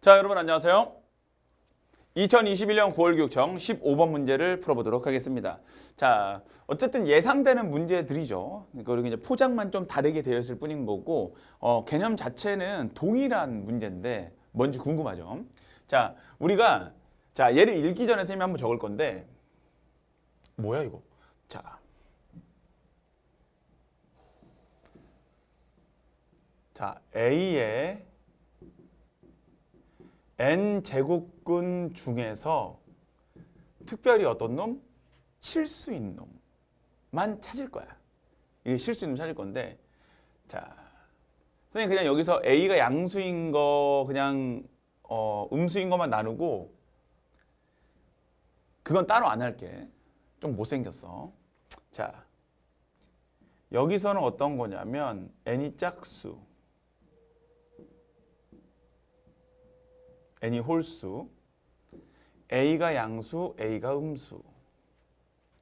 자, 여러분 안녕하세요. 2021년 9월 교육청 15번 문제를 풀어보도록 하겠습니다. 자, 어쨌든 예상되는 문제들이죠. 그리고 이제 포장만 좀 다르게 되어 있을 뿐인 거고, 어, 개념 자체는 동일한 문제인데 뭔지 궁금하죠. 자, 우리가 자 얘를 읽기 전에 선생님이 한번 적을 건데 뭐야 이거? 자, 자 A의 n 제곱근 중에서 특별히 어떤 놈 실수 있는 놈만 찾을 거야. 이게 실수 있는 놈 찾을 건데, 자, 선생님 그냥 여기서 A가 양수인 거 그냥 어, 음수인 것만 나누고 그건 따로 안 할게. 좀 못생겼어. 자, 여기서는 어떤 거냐면 n이 짝수, n이 홀수, a가 양수, a가 음수.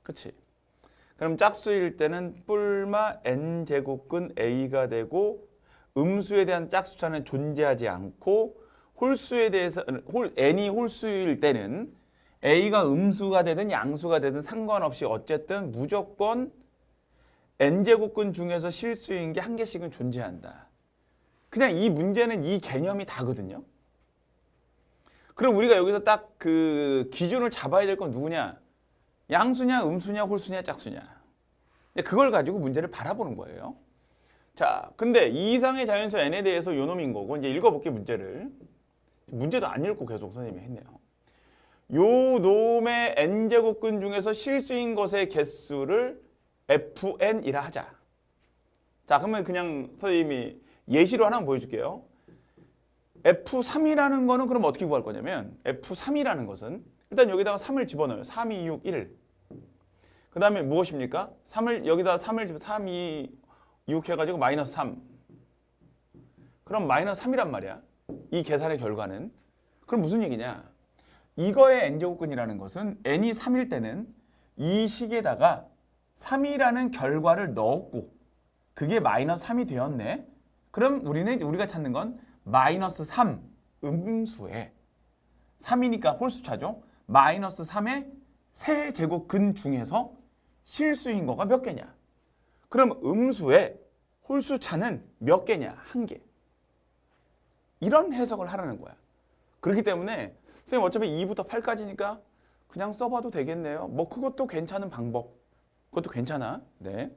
그치? 그럼 짝수일 때는 뿔마 n 제곱근 a가 되고 음수에 대한 짝수차는 존재하지 않고 홀수에 대해서 홀 n이 홀수일 때는 a가 음수가 되든 양수가 되든 상관없이 어쨌든 무조건 n 제곱근 중에서 실수인 게 한 개씩은 존재한다. 그냥 이 문제는 이 개념이 다거든요. 그럼 우리가 여기서 딱 그 기준을 잡아야 될 건 누구냐? 양수냐, 음수냐, 홀수냐, 짝수냐. 그걸 가지고 문제를 바라보는 거예요. 자, 근데 이 이상의 자연수 n에 대해서 요 놈인 거고 이제 읽어볼게 문제를. 문제도 안 읽고 계속 선생님이 했네요. 요 놈의 n 제곱근 중에서 실수인 것의 개수를 fn이라 하자. 자, 그러면 그냥 선생님이 예시로 하나 보여줄게요. F3이라는 거는 그럼 어떻게 구할 거냐면 F3이라는 것은 일단 여기다가 3을 집어넣어요. 3, 2, 6, 1. 그 다음에 무엇입니까? 3을 여기다가 3을 집어 3, 2, 6 해가지고 마이너스 3. 그럼 마이너스 3이란 말이야. 이 계산의 결과는. 그럼 무슨 얘기냐? 이거의 n제곱근이라는 것은 n이 3일 때는 이 식에다가 3이라는 결과를 넣었고 그게 마이너스 3이 되었네. 그럼 우리는 우리가 찾는 건 마이너스 3 음수에 3이니까 홀수차죠. 마이너스 3의 세 제곱근 중에서 실수인 거가 몇 개냐? 그럼 음수의 홀수차는 몇 개냐? 한 개. 이런 해석을 하라는 거야. 그렇기 때문에 선생님 어차피 2부터 8까지니까 그냥 써봐도 되겠네요. 뭐 그것도 괜찮은 방법. 그것도 괜찮아. 네.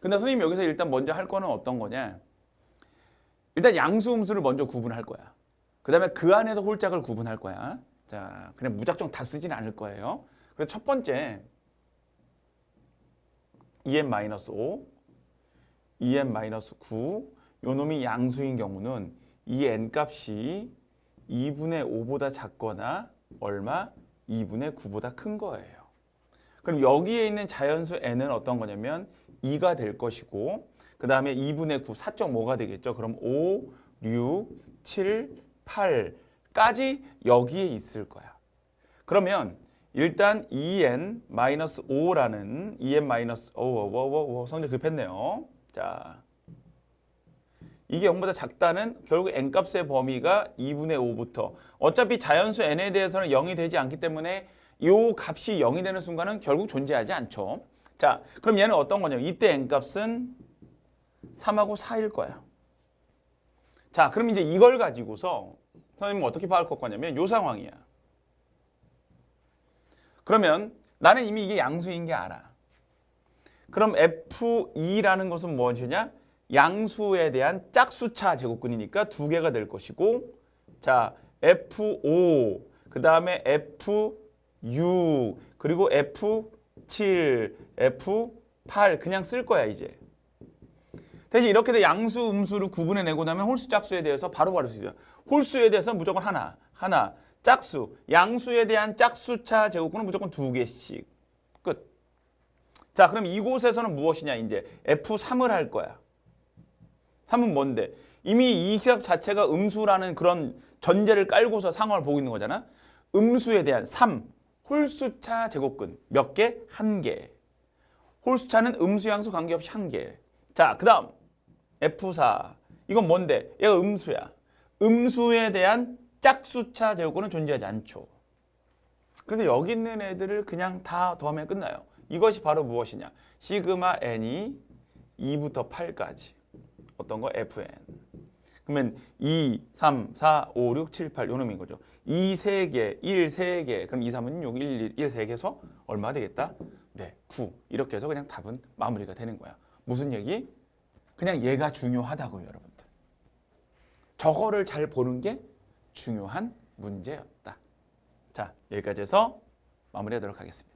근데 선생님 여기서 일단 먼저 할 거는 어떤 거냐? 일단 양수 음수를 먼저 구분할 거야. 그 다음에 그 안에서 홀짝을 구분할 거야. 자, 그냥 무작정 다 쓰진 않을 거예요. 그래서 첫 번째 2n-5, 2n-9, 요 놈이 양수인 경우는 이 n 값이 2분의 5보다 작거나 얼마? 2분의 9보다 큰 거예요. 그럼 여기에 있는 자연수 n은 어떤 거냐면 2가 될 것이고 그 다음에 2분의 9, 4.5가 되겠죠. 그럼 5, 6, 7, 8까지 여기에 있을 거야. 그러면 일단 2n-5라는 2n- 오, 오, 오, 오, 성적 급했네요. 자, 이게 0보다 작다는 결국 n값의 범위가 2분의 5부터 어차피 자연수 n에 대해서는 0이 되지 않기 때문에 이 값이 0이 되는 순간은 결국 존재하지 않죠. 자, 그럼 얘는 어떤 거냐면 이때 n값은 3하고 4일 거야. 자, 그럼 이제 이걸 가지고서 선생님은 어떻게 파악할 거냐면 요 상황이야. 그러면 나는 이미 이게 양수인 게 알아. 그럼 F2라는 것은 무엇이냐? 양수에 대한 짝수차 제곱근이니까 두 개가 될 것이고 자, F5 그 다음에 F6 그리고 F7, F8 그냥 쓸 거야 이제. 대신 이렇게 돼 양수, 음수를 구분해내고 나면 홀수, 짝수에 대해서 바로바로 쓸수 있어요. 홀수에 대해서 무조건 하나, 하나. 짝수, 양수에 대한 짝수차 제곱근은 무조건 두 개씩. 끝. 자, 그럼 이곳에서는 무엇이냐 이제 F3을 할 거야. 3은 뭔데? 이미 이 시각 자체가 음수라는 그런 전제를 깔고서 상황을 보고 있는 거잖아. 음수에 대한 3, 홀수차 제곱근 몇 개? 한 개. 홀수차는 음수 양수 관계없이 한 개. 자, 그 다음 F4. 이건 뭔데? 얘가 음수야. 음수에 대한 짝수차 제곱근은 존재하지 않죠. 그래서 여기 있는 애들을 그냥 다 더하면 끝나요. 이것이 바로 무엇이냐? 시그마 n이 2부터 8까지 어떤 거 fn. 그러면 2, 3, 4, 5, 6, 7, 8 요놈인 거죠. 2 3개, 1 3개. 그럼 2, 3은 6, 1, 1, 1 3개에서 얼마 되겠다? 네, 9. 이렇게 해서 그냥 답은 마무리가 되는 거야. 무슨 얘기? 그냥 얘가 중요하다고요, 여러분들. 저거를 잘 보는 게 중요한 문제였다. 자, 여기까지 해서 마무리하도록 하겠습니다.